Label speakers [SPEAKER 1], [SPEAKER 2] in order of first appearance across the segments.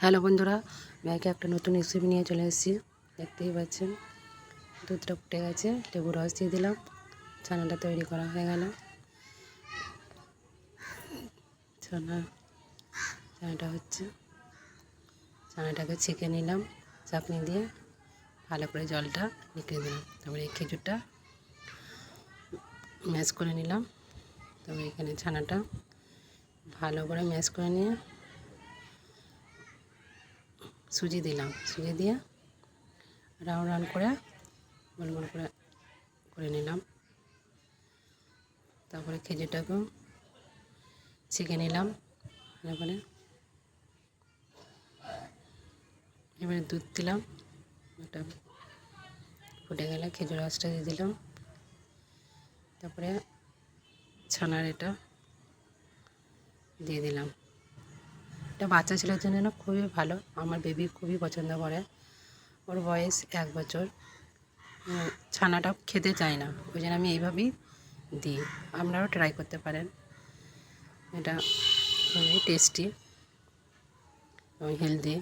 [SPEAKER 1] Hello বন্ধুরা, ব্যাগে একটা নতুন রেসিপি নিয়ে চলে এসেছি। দেখতেই পাচ্ছেন, দুধটা ফুটে গেছে, লেবু রস দিয়ে দিলাম, ছানাটা তৈরি করা হয়ে গেল। ছানা, ছানাটা হচ্ছে, ছানাটাকে ছেঁকে নিলাম চাপনি দিয়ে ভালো করে জলটা নিকড়ে দিলাম। তারপরে এই খেজুরটা ম্যাশ করে নিলাম। তারপরে এখানে ছানাটা ভালো করে ম্যাশ করে নিয়ে সুজি দিলাম। সুজি দিয়ে রাউন্ড রাউন্ড করে গোল গোল করে করে নিলাম। তারপরে খেজুরটাকেও ছেঁকে নিলাম। করে এবারে দুধ দিলাম। ওটা ফুটে গেলে খেজুর রসটা দিয়ে দিলাম। তারপরে ছানার এটা দিয়ে দিলাম। এটা বাচ্চা ছেলের জন্য না খুবই ভালো। আমার বেবি খুবই পছন্দ করে। ওর বয়স এক বছর। ছানাটা খেতে চায় না। ওই জন্য আমি এইভাবেই দিই। আপনারাও ট্রাই করতে পারেন। এটা খুবই টেস্টি এবং হেলদি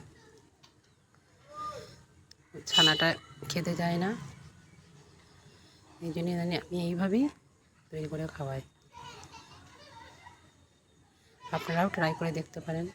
[SPEAKER 1] ছানাটা খেতে চায় না। এই জন্য আমি এইভাবেই তৈরি করে খাওয়াই। আপনারাও ট্রাই করে দেখতে পারেন।